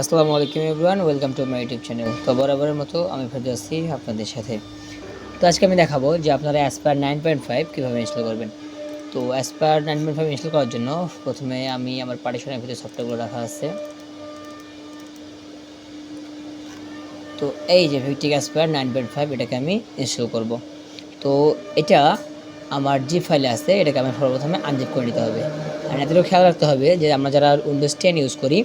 আসসালামু আলাইকুম everyone, welcome to my YouTube channel. তো বরাবরের মতো আমি ফেরত আসছি আপনাদের সাথে। তো আজকে আমি দেখাবো যে আপনারা অ্যাসপায়ার নাইন পয়েন্ট ফাইভ কীভাবে ইনস্টল করবেন। তো Aspire nine point five install করার জন্য প্রথমে আমি আমার পার্টিশনের ভিতরে সফটওয়্যারগুলো রাখা আছে। তো এই যে ভিক্টিক অ্যাসপায়ার নাইন পয়েন্ট ফাইভ এটাকে আমি ইনস্টল করব। তো এটা আমার জি ফাইলে আছে, এটাকে আমি সর্বপ্রথমে আনজিপ করে নিতে হবে। আর এদেরও খেয়াল রাখতে হবে যে আমরা যারা উইন্ডোজ টেন ইউজ করি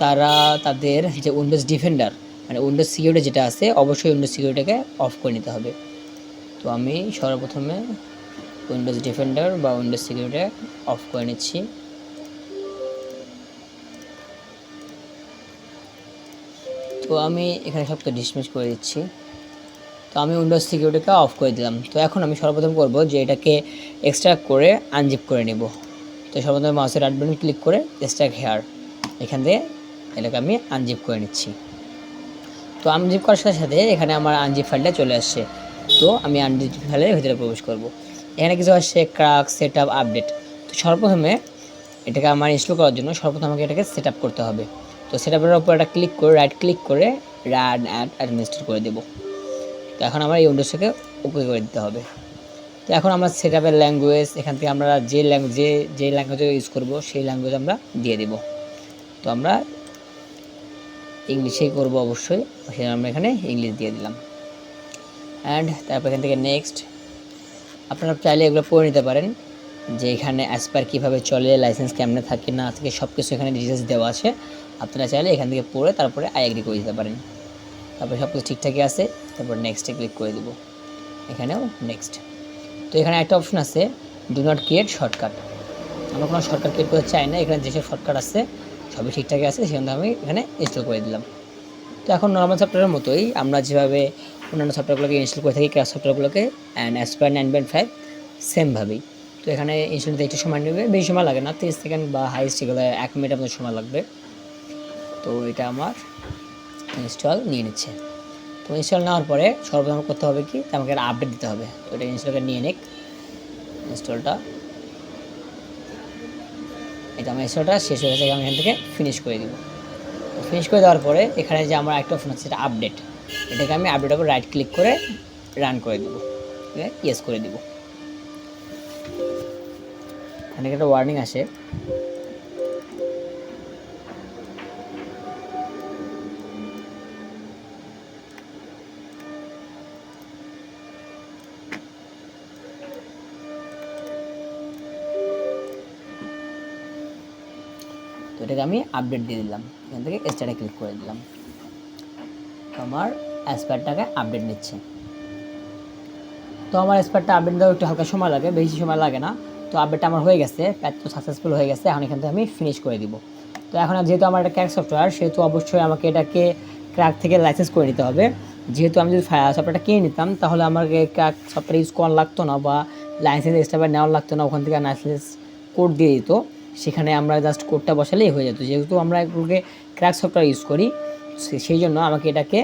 তারা তাদের যে উইন্ডোজ ডিফেন্ডার মানে উইন্ডোজ সিকিউরিটি যেটা আছে, অবশ্যই উইন্ডোজ সিকিউরিটিকে অফ করে নিতে হবে। তো আমি সর্বপ্রথমে উইন্ডোজ ডিফেন্ডার বা উইন্ডোজ সিকিউরিটি অফ করে নিচ্ছি। তো আমি এখানে সবকে ডিসমিস করে দিচ্ছি। তো আমি উইন্ডোজ সিকিউরিটিকে অফ করে দিলাম। তো এখন আমি সর্বপ্রথম করব যে এটাকে এক্সট্রাক্ট করে আনজিপ করে নেব। তো সর্বপ্রথম মাউসের রাইট বাটন ক্লিক করে এক্সট্রাক্ট হেয়ার এখান থেকে এটাকে আমি আনজিপ করে নিচ্ছি। তো আনজিপ করার সাথে সাথে এখানে আমার আনজিপ ফাইলটা চলে আসছে। তো আমি আনজিপ ফাইলের ভিতরে প্রবেশ করব। এখানে কিছু আসছে ক্রাক সেট আপ আপডেট তো সর্বপ্রথমে এটাকে আমার ইনস্টল করার জন্য সর্বপ্রথম আমাকে এটাকে সেট করতে হবে। তো সেট আপের উপর একটা ক্লিক করে রাইট ক্লিক করে রান অ্যাড অ্যাডমিনিস্ট্রেট করে দেবো। তো এখন আমার এই উইন্ডোজটাকে ওকে করে দিতে হবে। তো এখন আমরা সেট আপের ল্যাঙ্গুয়েজ এখান থেকে আমরা যে ল্যাঙ্গুয়েজ যে যে ল্যাঙ্গুয়েজে ইউজ করব, সেই ল্যাঙ্গুয়েজ আমরা দিয়ে দেব। তো আমরা ইংলিশেই করব অবশ্যই। সেটা আমরা এখানে ইংলিশ দিয়ে দিলাম। অ্যান্ড তারপর এখান থেকে নেক্সট আপনারা চাইলে এগুলো পড়ে নিতে পারেন, যে এখানে অ্যাসপার কীভাবে চলে লাইসেন্স কেমনে থাকে, না থাকে সব কিছু এখানে ডিটেলস দেওয়া আছে। আপনারা চাইলে এখান থেকে পড়ে তারপরে আই এগ্রি করে দিতে পারেন। তারপরে সব কিছু ঠিকঠাকই আছে, তারপর নেক্সটে ক্লিক করে দেবো। এখানেও নেক্সট তো এখানে একটা অপশন আছে ডু নট ক্রিয়েট শর্টকাট আমরা কোনো শর্টকাট ক্রিয়েট করতে চাই না, এখানে যেসব শর্টকাট আছে সবই ঠিকঠাকই আছে সেখানে আমি এখানে ইনস্টল করে দিলাম। তো এখন নর্মাল সফটওয়্যারের মতোই আমরা যেভাবে অন্যান্য সফটওয়্যারগুলোকে ইনস্টল করে থাকি class সফটওয়্যারগুলোকে and Aspire nine point five সেমভাবেই তো এখানে ইনস্টল দিতে একটু সময় নেবে, বেশি সময় লাগে না, তিরিশ সেকেন্ড বা হাইস্ট এগুলো এক মিনিট আপনার সময় লাগবে। তো এটা আমার ইনস্টল নিয়ে নিচ্ছে। তো ইনস্টল নেওয়ার পরে সর্বপ্রথম করতে হবে কি, আমাকে আপডেট দিতে হবে। তো এটা ইনস্টলটা নিয়ে নিক। ইনস্টলটা এটা আমার শেষ হয়ে গেছে, আমি এখান থেকে ফিনিশ করে দিব। ফিনিশ করে দেওয়ার পরে এখানে যে আমার একটা অপশন আছে, সেটা আপডেট এটাকে আমি আপডেট ওপর রাইট ক্লিক করে রান করে দিব। ইয়েস করে দিব। এখানে একটা ওয়ার্নিং আসে। তো এটাকে আমি আপডেট দিয়ে দিলাম। এখান থেকে স্টার্টে ক্লিক করে দিলাম। আমার অ্যাসপ্যারটাকে আপডেট নিচ্ছে। তো আমার অ্যাসপ্যারটা আপডেট দেওয়া একটু হালকা সময় লাগে, বেশি সময় লাগে না। তো আপডেটটা আমার হয়ে গেছে প্যাচ তো সাকসেসফুল হয়ে গেছে। এখন এখান থেকে আমি ফিনিশ করে দিব। তো এখন যেহেতু আমার একটা ক্র্যাক সফটওয়্যার সেহেতু অবশ্যই আমাকে এটাকে ক্র্যাক থেকে লাইসেন্স করে নিতে হবে। যেহেতু আমি যদি সফটওয়্যারটা কিনে নিতাম, তাহলে আমাকে ক্র্যাক সফটওয়্যার ইউজ করা লাগতো না বা লাইসেন্স এক্সট্রা নেওয়া লাগতো না। ওখান থেকে লাইসেন্স কোড দিয়ে দিত। সেখানে আমরা জাস্ট কোডটা বসালেই হয়ে যেত। যেহেতু আমরা এগুলোকে ক্র্যাক সফটওয়্যার ইউজ করি সেই জন্য আমাকে এটাকে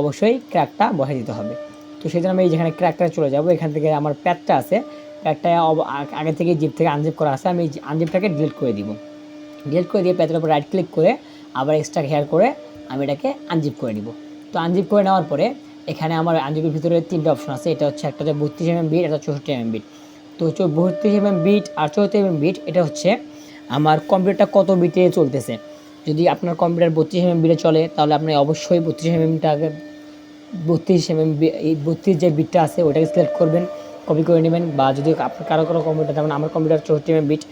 অবশ্যই ক্র্যাকটা বসাই দিতে হবে। তো সেই জন্য আমি যেখানে ক্র্যাকটা চলে যাব, এখান থেকে আমার প্যাকটা আছে। প্যাকটা আগে থেকে জিপ থেকে আনজিপ করা আছে, আমি আনজিপটাকে ডিলিট করে দিব। ডিলিট করে দিয়ে প্যাচের উপর রাইট ক্লিক করে আবার এক্সট্রা হেয়ার করে আমি এটাকে আনজিপ করে নিব। তো আনজিপ করে নেওয়ার পরে এখানে আমার আনজিপের ভিতরে তিনটা অপশন আছে। এটা হচ্ছে একটা হচ্ছে বত্রিশ এমএম বিট একটা চৌষট্টি এমএম বিট তো বত্রিশ এমএম বিট আর চৌষট্টি এমএম বিট এটা হচ্ছে আমার কম্পিউটারটা কত বিটে চলতেছে? যদি আপনার কম্পিউটার বত্রিশ এমএম বিটে চলে, তাহলে আপনি অবশ্যই বত্রিশ এমএমটাকে বত্রিশ এমএম এই বত্রিশ যে বিটটা আছে, ওটাকে সিলেক্ট করবেন কপি করে নেবেন, বা যদি আপনার কারও কারও কম্পিউটার যেমন আমার কম্পিউটার চৌষট্টি এমএম বিট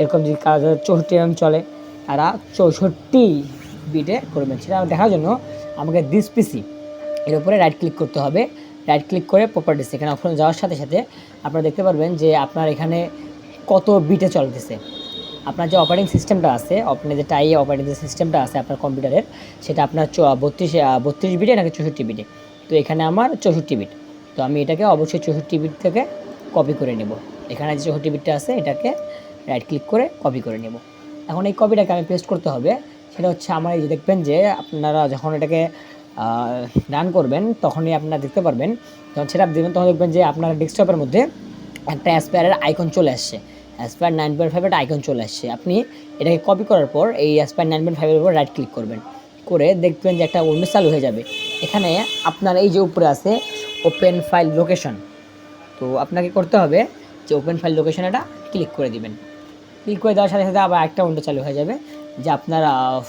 এরকম যদি কারও চৌষট্টি এমএম চলে, তারা চৌষট্টি বিটে করবেন সেটা দেখার জন্য আমাকে দিস পিসি এর উপরে রাইট ক্লিক করতে হবে। রাইট ক্লিক করে প্রপার্টিস এখানে অপশন যাওয়ার সাথে সাথে আপনারা দেখতে পারবেন যে আপনার এখানে কত বিটে চলতেছে। আপনার যে অপারেটিং সিস্টেমটা আছে আপনার যে টাই অপারেটিং যে সিস্টেমটা আছে আপনার কম্পিউটারের সেটা আপনার বত্রিশ বত্রিশ বিটে নাকি চৌষট্টি বিটে তো এখানে আমার চৌষট্টি বিট তো আমি এটাকে অবশ্যই চৌষট্টি বিট থেকে কপি করে নেব। এখানে যে চৌষট্টি বিটটা আছে, এটাকে রাইট ক্লিক করে কপি করে নেব। এখন এই কপিটাকে আমি পেস্ট করতে হবে। সেটা হচ্ছে আমার এই যে দেখবেন যে আপনারা যখন এটাকে রান করবেন, তখনই আপনারা দেখতে পারবেন। যখন সেটা দেবেন, তখন দেখবেন যে আপনার ডেস্কটপের মধ্যে একটা অ্যাসপায়ারের আইকন চলে আসছে। অ্যাসপায়ার নাইন পয়েন্ট ফাইভ একটা আইকন চলে আসছে। আপনি এটাকে কপি করার পর এই অ্যাসপায়ার নাইন পয়েন্ট ফাইভের উপর রাইট ক্লিক করবেন। করে দেখবেন যে একটা উইন্ডোজ চালু হয়ে যাবে। এখানে আপনার এই যে উপরে আছে ওপেন ফাইল লোকেশন তো আপনাকে করতে হবে যে ওপেন ফাইল লোকেশন এটা ক্লিক করে দিবেন। ক্লিক করে দেওয়ার সাথে সাথে আবার একটা উইন্ডো চালু হয়ে যাবে, যে আপনার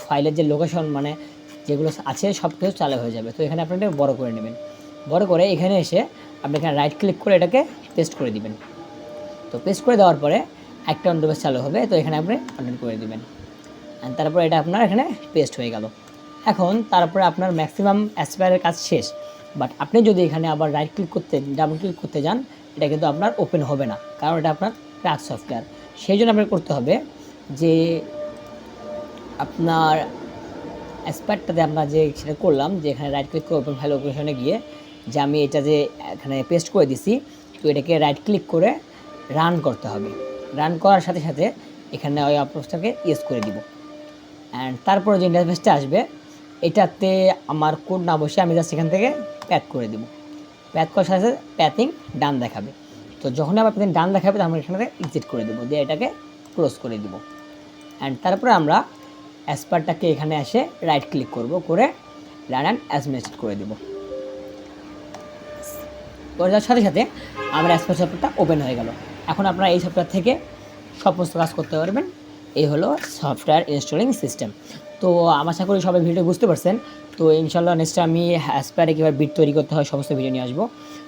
ফাইলের যে লোকেশন মানে যেগুলো আছে সব কিছু চালু হয়ে যাবে। তো এখানে আপনি বড় করে নেবেন। বড় করে এখানে এসে আপনি এখানে রাইট ক্লিক করে এটাকে পেস্ট করে দিবেন। তো পেস্ট করে দেওয়ার পরে একটা উইন্ডো চালু হবে, তো এখানে আপনি কন্টেন্ট করে দেবেন। তারপরে এটা আপনার এখানে পেস্ট হয়ে গেল। এখন তারপরে আপনার ম্যাক্সিমাম অ্যাসপায়ারের কাজ শেষ। বাট আপনি যদি এখানে আবার রাইট ক্লিক করতে ডাবল ক্লিক করতে যান, এটা কিন্তু আপনার ওপেন হবে না, কারণ এটা আপনার ক্রাক সফটওয়্যার সেই জন্য আপনার করতে হবে যে আপনার অ্যাসপায়ারটাতে আমরা যে সেটা করলাম, যে এখানে রাইট ক্লিক করে ওপেন ফাইল অপারেশনে গিয়ে যে আমি এটা যে এখানে পেস্ট করে দিছি, তো এটাকে রাইট ক্লিক করে রান করতে হবে। রান করার সাথে সাথে এখানে ওই অপশনটাকে ইউজ করে দিব। অ্যান্ড তারপরে যে ইন্টারফেসটা আসবে, এটাতে আমার কোড না বসে আমি জাস্ট এখান থেকে প্যাক করে দেবো। প্যাক করার সাথে সাথে প্যাথিং ডান দেখাবে। তো যখন আবার প্যাথিং ডান দেখাবে, তখন আমরা এখানে এক্সিট করে দেবো, দিয়ে এটাকে ক্লোজ করে দিব। অ্যান্ড তারপরে আমরা অ্যাসপারটাকে এখানে এসে রাইট ক্লিক করব, করে রান অ্যান্ড অ্যাসমেস্ট করে দেবো। করে দেওয়ার সাথে সাথে আমার অ্যাসপার সফটওয়্যারটা ওপেন হয়ে গেল। এখন আপনারা এই সফটওয়্যার থেকে সমস্ত কাজ করতে পারবেন। এই হলো সফটওয়্যার ইনস্টলিং সিস্টেম তো আশা করি সবাই ভিডিও বুঝতে পারছেন। তো ইনশাল্লাহ নেক্সট আমি অ্যাসপায়ারে কীভাবে বিট তৈরি করতে হয় সমস্ত ভিডিও নিয়ে আসব।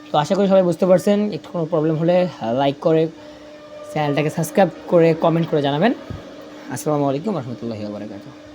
তো আশা করি সবাই বুঝতে পারছেন। একটু কোনো প্রবলেম হলে লাইক করে চ্যানেলটাকে সাবস্ক্রাইব করে কমেন্ট করে জানাবেন। আসসালামু আলাইকুম রহমতুল্লাহি বারকাতুহ।